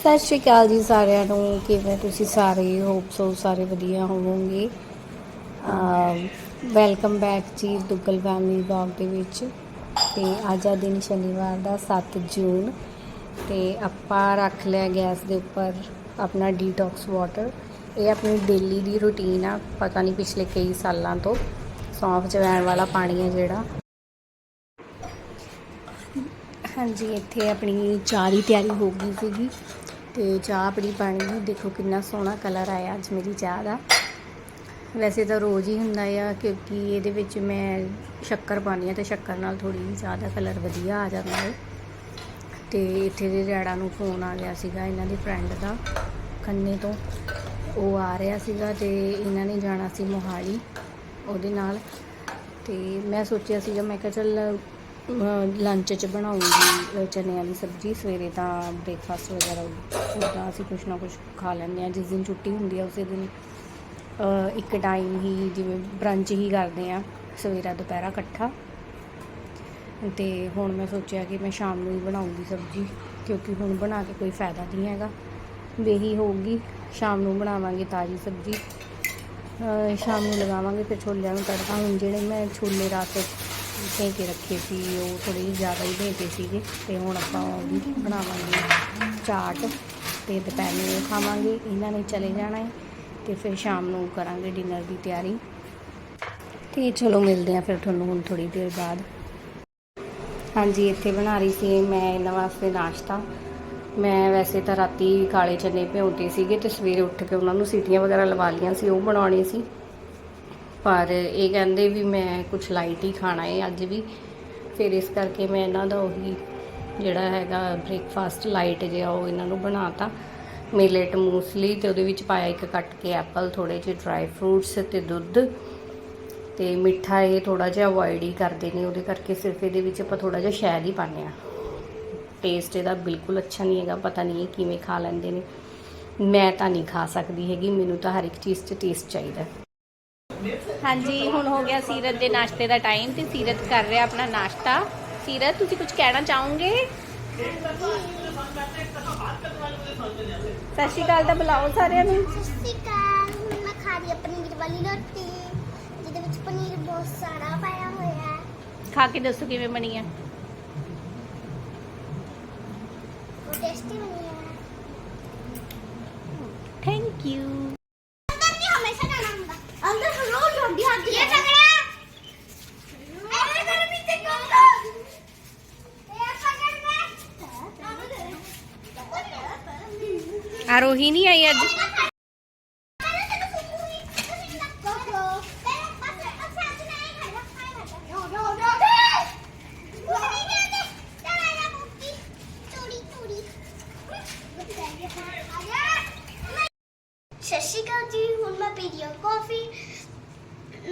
ਸਤਿ ਸ਼੍ਰੀ ਅਕਾਲ ਜੀ ਸਾਰਿਆਂ ਨੂੰ। ਕਿਵੇਂ ਤੁਸੀਂ ਸਾਰੇ? ਹੋਪ ਸੋ ਸਾਰੇ ਵਧੀਆ ਹੋਵੋਗੇ। ਵੈਲਕਮ ਬੈਕ ਜੀ ਦੁੱਗਲ ਫੈਮਿਲੀ ਵਲੌਗ ਦੇ ਵਿੱਚ। ਤੇ ਅੱਜ ਆ ਦਿਨ ਸ਼ਨੀਵਾਰ ਦਾ 7 ਜੂਨ। ਤੇ ਆਪਾਂ ਰੱਖ ਲਿਆ ਗੈਸ ਦੇ ਉੱਪਰ ਆਪਣਾ ਡੀਟੌਕਸ ਵਾਟਰ ਇਹ ਆਪਣੀ ਡੇਲੀ ਦੀ ਰੁਟੀਨ ਆ, ਪਤਾ ਨਹੀਂ ਪਿਛਲੇ ਕਈ ਸਾਲਾਂ ਤੋਂ। ਸੌਂਫ ਜਵੈਣ ਵਾਲਾ ਪਾਣੀ ਹੈ ਜਿਹੜਾ। ਹਾਂਜੀ, ਇੱਥੇ ਆਪਣੀ ਚਾਹ ਦੀ ਤਿਆਰੀ ਹੋ ਗਈ ਸੀਗੀ। ਤੇ ਚਾਹ ਆਪਣੀ ਬਣ ਗਈ। ਦੇਖੋ ਕਿੰਨਾ ਸੋਹਣਾ ਕਲਰ ਆਇਆ ਅੱਜ ਮੇਰੀ ਚਾਹ ਦਾ। ਵੈਸੇ ਤਾਂ ਰੋਜ਼ ਹੀ ਹੁੰਦਾ ਆ ਕਿਉਂਕਿ ਇਹਦੇ ਵਿੱਚ ਮੈਂ ਸ਼ੱਕਰ ਪਾਉਂਦੀ ਹਾਂ ਤੇ ਸ਼ੱਕਰ ਨਾਲ ਥੋੜੀ ਜਿਹੀ ਚਾਹ ਦਾ ਕਲਰ ਵਧੀਆ ਆ ਜਾਂਦਾ ਹੈ। ਤੇ ਇੱਥੇ ਦੇ ਰੈੜਾ ਨੂੰ ਫੋਨ ਆ ਗਿਆ ਸੀਗਾ ਇਹਨਾਂ ਦੇ ਫਰੈਂਡ ਦਾ, ਖੰਨੇ ਤੋਂ। ਉਹ ਆ ਰਿਹਾ ਸੀਗਾ ਤੇ ਇਹਨਾਂ ਨੇ ਜਾਣਾ ਸੀ ਮੋਹਾਲੀ ਉਹਦੇ ਨਾਲ। ਤੇ ਮੈਂ ਸੋਚਿਆ ਸੀਗਾ, ਮੈਂ ਕਿਹਾ ਚੱਲ ਲੰਚ 'ਚ ਬਣਾਉਂਗੀ ਚਨਿਆਂ ਦੀ ਸਬਜ਼ੀ, ਸਵੇਰੇ ਤਾਂ ਬ੍ਰੇਕਫਾਸਟ ਵਗੈਰਾ ਉੱਦਾਂ ਅਸੀਂ ਕੁਛ ਨਾ ਕੁਛ ਖਾ ਲੈਂਦੇ ਆ ਜਿਸ ਦਿਨ ਛੁੱਟੀ ਹੁੰਦੀ ਆ, ਉਸੇ ਦਿਨ ਇੱਕ ਟਾਈਮ ਹੀ ਜਿਵੇਂ ਬ੍ਰੰਚ ਹੀ ਕਰਦੇ ਆ ਸਵੇਰਾ ਦੁਪਹਿਰਾ ਇਕੱਠਾ। ਤੇ ਹੁਣ ਮੈਂ ਸੋਚਿਆ ਕਿ ਮੈਂ ਸ਼ਾਮ ਨੂੰ ਹੀ ਬਣਾਉਂਗੀ ਸਬਜ਼ੀ, ਕਿਉਂਕਿ ਹੁਣ ਬਣਾ ਕੇ ਕੋਈ ਫਾਇਦਾ ਨਹੀਂ ਹੈਗਾ। ਵੇਹੀ ਹੋਊਗੀ, ਸ਼ਾਮ ਨੂੰ ਬਣਾਵਾਂਗੇ ਤਾਜ਼ੀ ਸਬਜ਼ੀ ਸ਼ਾਮ ਨੂੰ ਲਗਾਵਾਂਗੇ ਫਿਰ ਛੋਲਿਆਂ ਨੂੰ ਤੜਕਾ। ਹੁਣ ਜਿਹੜੇ ਮੈਂ ਛੋਲੇ ਰਾਤ ਭੇ ਕੇ ਰੱਖੇ ਸੀ, ਉਹ ਥੋੜੇ ਜਿਹੇ ਜ਼ਿਆਦਾ ਹੀ ਭੇਜੇ ਸੀਗੇ ਤੇ ਹੁਣ ਆਪਾਂ ਉਹ ਵੀ ਬਣਾਵਾਂਗੇ ਚਾਟ ਤੇ ਦੁਪਹਿਰ ਨੂੰ ਖਾਵਾਂਗੇ, ਇਹਨਾਂ ਨੇ ਚਲੇ ਜਾਣਾ ਹੈ ਤੇ ਫਿਰ ਸ਼ਾਮ ਨੂੰ ਕਰਾਂਗੇ ਡਿਨਰ ਦੀ ਤਿਆਰੀ। ਤੇ ਚਲੋ ਮਿਲਦੇ ਆ ਫਿਰ ਤੁਹਾਨੂੰ ਹੁਣ ਥੋੜੀ ਦੇਰ ਬਾਅਦ। ਹਾਂਜੀ, ਇੱਥੇ ਬਣਾ ਰਹੀ ਸੀ ਮੈਂ ਇਹਨਾਂ ਵਾਸਤੇ ਨਾਸ਼ਤਾ। ਮੈਂ ਵੈਸੇ ਤਾਂ ਰਾਤੀ ਕਾਲੇ ਚਨੇ ਭਿਉਂਤੇ ਸੀਗੇ ਤੇ ਸਵੇਰੇ ਉੱਠ ਕੇ ਉਹਨਾਂ ਨੂੰ ਸੀਟੀਆਂ ਵਗੈਰਾ ਲਵਾ ਲੀਆਂ ਸੀ, ਉਹ ਬਣਾਉਣੇ ਸੀ। ਪਰ ਇਹ ਕਹਿੰਦੇ ਵੀ ਮੈਂ ਕੁਝ ਲਾਈਟ ਹੀ ਖਾਣਾ ਹੈ ਅੱਜ ਵੀ। ਫਿਰ ਇਸ ਕਰਕੇ ਮੈਂ ਇਹਨਾਂ ਦਾ ਉਹੀ ਜਿਹੜਾ ਹੈਗਾ ਬ੍ਰੇਕਫਾਸਟ ਲਾਈਟ ਜਿਹਾ ਉਹ ਇਹਨਾਂ ਨੂੰ ਬਣਾਤਾ। ਮਿਲਟ ਮੂਸਲੀ ਤੇ ਉਹਦੇ ਵਿੱਚ ਪਾਇਆ ਇੱਕ ਕੱਟ ਕੇ ਐਪਲ ਥੋੜੇ ਜਿਹੇ ਡਰਾਈ ਫਰੂਟਸ ਤੇ ਦੁੱਧ ਤੇ ਮਿੱਠਾ ਇਹ ਥੋੜਾ ਜਿਹਾ ਅਵੋਇਡ ਹੀ ਕਰਦੇ ਨੇ। ਉਹਦੇ ਕਰਕੇ ਸਿਰਫ ਇਹਦੇ ਵਿੱਚ ਆਪਾਂ ਥੋੜਾ ਜਿਹਾ ਸ਼ਹਿਦ ਹੀ ਪਾਉਂਦੇ ਆ ਟੇਸਟ ਇਹਦਾ ਬਿਲਕੁਲ ਅੱਛਾ ਨਹੀਂ ਹੈਗਾ, ਪਤਾ ਨਹੀਂ ਇਹ ਕਿਵੇਂ ਖਾ ਲੈਂਦੇ ਨੇ। ਮੈਂ ਤਾਂ ਨਹੀਂ ਖਾ ਸਕਦੀ ਹੈਗੀ, ਮੈਨੂੰ ਤਾਂ ਹਰ ਇੱਕ ਚੀਜ਼ 'ਚ ਟੇਸਟ ਚਾਹੀਦਾ। ਹਾਂਜੀ ਹੁਣ ਹੋ ਗਿਆ ਸੀਰਤ ਦੇ ਨਾਸ਼ਤੇ ਦਾ ਟਾਈਮ ਤੇ ਸੀਰਤ ਕਰ ਰਿਹਾ ਆਪਣਾ ਨਾਸ਼ਤਾ। ਸੀਰਤ ਤੁਸੀਂ ਕੁਝ ਕਹਿਣਾ ਚਾਹੋਗੇ? ਸਤਿ ਸ਼੍ਰੀ ਅਕਾਲ ਤਾਂ ਬੁਲਾਓ ਸਾਰਿਆਂ ਨੂੰ। ਸਤਿ ਸ਼੍ਰੀ ਅਕਾਲ ਹੁਣ ਮੈਂ ਖਾ ਰਹੀ ਹਾਂ ਪਨੀਰ ਵਾਲੀ ਰੋਟੀ ਜਿਹਦੇ ਵਿੱਚ ਪਨੀਰ ਬਹੁਤ ਸਾਰਾ ਪਾਇਆ ਹੋਇਆ ਹੈ। ਖਾ ਕੇ ਦੱਸੋ ਕਿਵੇਂ ਬਣੀ ਹੈ? ਉਹ ਟੇਸਟੀ ਬਣੀ ਹੈ। ਥੈਂਕ ਯੂ ਅੰਦਰ ਨਹੀਂ ਹਮੇਸ਼ਾ ਜਾਣਾ ਹੁੰਦਾ ਅੰਦਰ ਰੋਜ਼ ਹੁੰਦੀ ਆਦੀ ਇਹ ਤਗੜਾ ਅੰਦਰ ਕਰ ਵੀ ਤੇ ਕੰਮ ਇਹ ਪਕੜ ਮੈਂ ਨਹੀਂ ਆਈ ਅੱਜ। ਸਤਿ ਸ਼੍ਰੀ ਅਕਾਲ ਜੀ, ਹੁਣ ਮੈਂ ਪੀ ਰਹੀ ਹਾਂ ਕਾਫੀ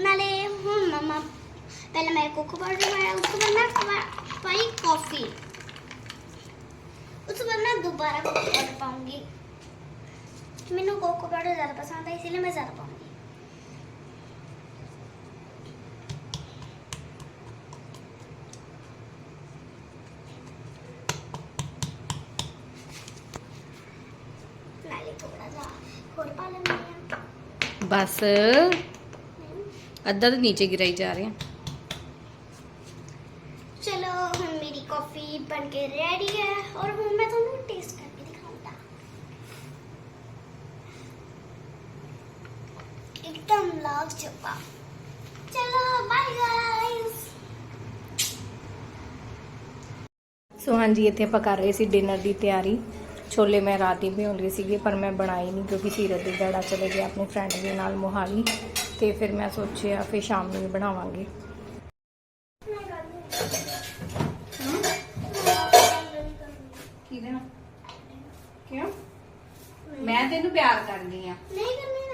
ਨਾਲੇ ਹੁਣ ਮਮਾ, ਪਹਿਲਾਂ ਮੈਂ ਕੋਕੋ ਪਾਊਡਰ ਪਾਇਆ ਉਸ ਤੋਂ ਬਾਅਦ ਮੈਂ ਪਾਈ ਕਾਫੀ ਉਸ ਤੋਂ ਬਾਅਦ ਮੈਂ ਦੁਬਾਰਾ ਕੋਕੋ ਪਾਊਡਰ ਪਾਉਂਗੀ। ਮੈਨੂੰ ਕੋਕੋ ਪਾਊਡਰ ਜ਼ਿਆਦਾ ਪਸੰਦ ਹੈ ਇਸ ਲਈ ਮੈਂ ਜ਼ਿਆਦਾ ਪਾਉਂਗੀ ਨਾਲੇ ਥੋੜਾ ਜਿਹਾ ਹੋਰ ਪਾ ਲੈਂਦੀ ਹਾਂ। ਬਸ। ਅੱਧਾ ਤਾਂ ਨੀਚੇ ਗਿਰਾਈ ਜਾ ਰਿਹਾ ਚਲੋ ਹੁਣ ਮੇਰੀ ਕਾਫੀ ਬਣ ਕੇ ਰੈਡੀ ਹੈ ਔਰ ਹੁਣ ਮੈਂ ਤੁਹਾਨੂੰ ਟੇਸਟ ਕਰਕੇ ਦਿਖਾਉਂਦਾ एकदम लाग चुका चलो बाय गाइस ਸੋ ਹਾਂਜੀ ਇੱਥੇ ਆਪਾਂ ਕਰ ਰਹੇ ਸੀ ਡਿਨਰ ਦੀ ਤਿਆਰੀ ਛੋਲੇ ਮੈਂ ਰਾਤ ਹੀ ਭਿਉਂਦੇ ਸੀਗੇ ਪਰ ਮੈਂ ਬਣਾਈ ਨਹੀਂ ਕਿਉਂਕਿ ਸੀਰਤ ਦੇ ਡੈਡਾ ਚਲੇ ਗਏ ਆਪਣੇ ਫਰੈਂਡ ਦੇ ਨਾਲ ਮੋਹਾਲੀ ਤੇ ਫਿਰ ਮੈਂ ਸੋਚਿਆ ਫਿਰ ਸ਼ਾਮ ਨੂੰ ਹੀ ਬਣਾਵਾਂਗੇ ਕਿਹਦੇ ਨਾਲ ਕਿਉਂ ਮੈਂ ਤੈਨੂੰ ਪਿਆਰ ਕਰਦੀ ਆ नहीं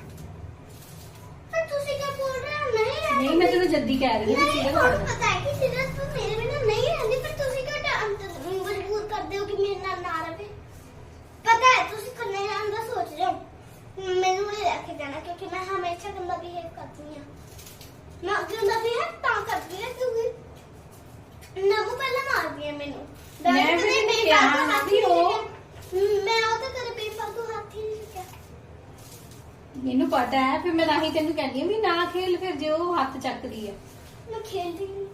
ਜੱਦੀ ਕਹਿ ਰਹੀ ਹਾਂ ਤੁਹਾਨੂੰ ਪੜਨਾ ਪਤਾ ਹੈ? ਕਿ ਸਿਰਫ ਤੂੰ ਮੇਰੇ ਬਿਨਾਂ ਨਹੀਂ ਰਹਿੰਦੀ ਪਰ ਤੁਸੀਂ ਕਿਉਂ ਡਰ- ਮਜਬੂਰ ਕਰਦੇ ਹੋ ਕਿ ਮੇਰੇ ਨਾਲ ਨਾ ਰਹੇ? ਪਤਾ ਹੈ ਤੁਸੀਂ ਕੰਨੇ ਰਹਿਣ ਦਾ ਸੋਚ ਰਹੇ ਹੋ? ਮੈਨੂੰ ਵੀ ਲੈ ਕੇ ਜਾਣਾ ਕਿਉਂਕਿ ਮੈਂ ਹਮੇਸ਼ਾ ਗੰਦਾ ਬਿਹੇਵ ਕਰਦੀ ਹਾਂ। ਮੈਂ ਗੰਦਾ ਬਿਹੇਵ ਤਾਂ ਕਰਦੀ ਹਾਂ ਕਿਉਂਕਿ ਨਬੂ ਪਹਿਲਾਂ ਮਾਰਦੀ ਹੈ ਮੈਨੂੰ। ਮੈਂ ਵੀ ਕਿਹਾ ਨਹੀਂ ਉਹ-। ਮੈਂ ਉਹ ਤਾਂ ਤੇਰੇ ਬੇਫਾਲਤੂ ਹੱਥ ਹੀ ਨਹੀਂ ਚੁੱਕਿਆ ਮੈਨੂੰ ਪਤਾ ਹੈ ਫਿਰ ਮੈਂ ਤਾਂ ਹੀ ਤੈਨੂੰ ਕਹਿੰਦੀ ਹਾਂ ਵੀ ਨਾ ਖੇਲ ਫਿਰ ਜੇ ਉਹ ਹੱਥ ਚੱਕਦੀ ਹੈ। ਮੈਂ ਖੇਲਦੀ ਨਹੀਂ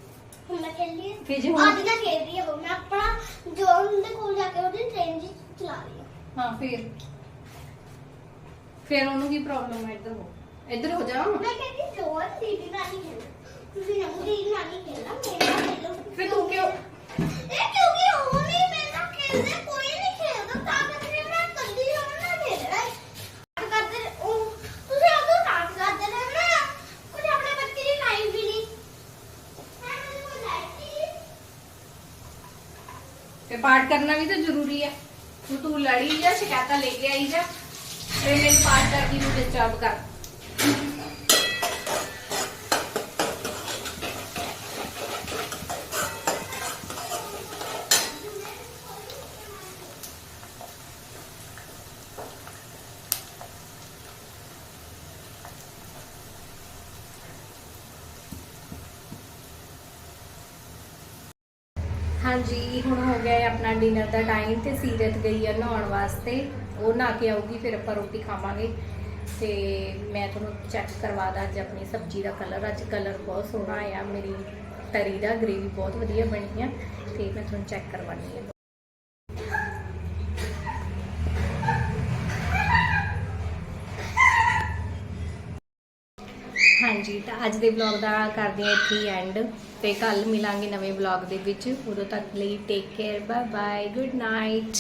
ਹੁਣ ਮੈਂ ਖੇਲਦੀ ਹਾਂ ਫਿਰ ਜੇ ਹੁਣ- ਅੱਜ ਮੈਂ ਖੇਲ ਰਹੀ ਹਾਂ ਹੁਣ ਮੈਂ ਆਪਣਾ ਜੋਨ ਦੇ ਕੋਲ ਜਾ ਕੇ ਉਹਦੀ ਟ੍ਰੇਨ ਜੀ ਚਲਾ ਰਹੀ ਹਾਂ ਹਾਂ ਫਿਰ। ਫਿਰ ਉਹਨੂੰ ਕੀ ਪ੍ਰੋਬਲਮ ਹੈ ਇੱਧਰ? ਹੋ ਇੱਧਰ ਹੋ ਜਾ। ਮੈਂ ਕਹਿੰਦੀ ਜੋਨ ਦੀਦੀ ਨਾਲ ਨਹੀਂ ਖੇਲਣਾ। ਤੁਸੀਂ ਨਾ ਦੀਦੀ ਨਾਲ ਨਹੀਂ ਖੇਲਣਾ ਮੇਰੇ ਨਾਲ ਖੇਲੋ ਫਿਰ ਤੂੰ ਕਿਉਂ ਇਹ ਕਿਉਂਕਿ ਉਹ ਨਹੀਂ ਮੇਰੇ ਨਾਲ ਖੇਲਦੇ ਕੋਈ ਨਹੀਂ ਖੇਲਦਾ ਤਾਂ ਕਰਕੇ ਮੈਂ ਕੱਲੀ ਉਹਨਾਂ ਨਾਲ ਖੇਲ ਰਿਹਾ ਹੈ ਕਰਦੇ ਰਹੇ- ਉਹ ਤੁਸੀਂ ਆਪੋ ਟਾਟ ਕਰਦੇ ਰਹਿਣਾ ਕੁਝ ਆਪਣੇ ਬੱਚੇ ਦੀ ਲਾਈਫ ਵੀ ਨਹੀਂ ਮੈਂ ਮੇਰੇ ਕੋਲ ਲਾਈਫ ਹੀ ਤੇ ਪਾਠ ਕਰਨਾ ਵੀ ਤਾਂ ਜ਼ਰੂਰੀ ਹੈ ਤੂੰ ਤੂੰ ਲੜੀ ਜਾ, ਸ਼ਿਕਾਇਤਾਂ ਲੈ ਕੇ ਆਈ ਜਾ। ਤੇ ਮੈਨੂੰ ਪਾਠ ਕਰਦੀ ਨੂੰ ਡਿਸਟਰਬ ਕਰ। ਹਾਂਜੀ, ਹੁਣ ਹੋ ਗਿਆ ਹੈ ਆਪਣਾ ਡਿਨਰ ਦਾ ਟਾਈਮ ਤੇ ਸੀਰਤ ਗਈ ਆ ਨਹਾਉਣ ਵਾਸਤੇ। ਉਹ ਨਹਾ ਕੇ ਆਊਗੀ, ਫਿਰ ਆਪਾਂ ਰੋਟੀ ਖਾਵਾਂਗੇ। ਤੇ ਮੈਂ ਤੁਹਾਨੂੰ ਚੈੱਕ ਕਰਵਾ ਦਾਂ ਅੱਜ ਆਪਣੀ ਸਬਜ਼ੀ ਦਾ ਕਲਰ ਅੱਜ ਕਲਰ ਬਹੁਤ ਸੋਹਣਾ ਆਇਆ। ਮੇਰੀ ਤਰੀ ਦਾ ਗ੍ਰੇਵੀ ਬਹੁਤ ਵਧੀਆ ਬਣੀ ਆ। ਤੇ ਮੈਂ ਤੁਹਾਨੂੰ ਚੈੱਕ ਕਰਵਾਉਣੀ ਹੈ। ਹਾਂਜੀ, ਤਾਂ ਅੱਜ ਦੇ ਵਲੌਗ ਦਾ ਕਰਦੇ ਹਾਂ ਇੱਥੇ ਹੀ ਐਂਡ ਤੇ ਕੱਲ ਮਿਲਾਂਗੇ ਨਵੇਂ ਵਲੌਗ ਦੇ ਵਿੱਚ। ਉਦੋਂ ਤੱਕ ਲਈ take care bye bye good night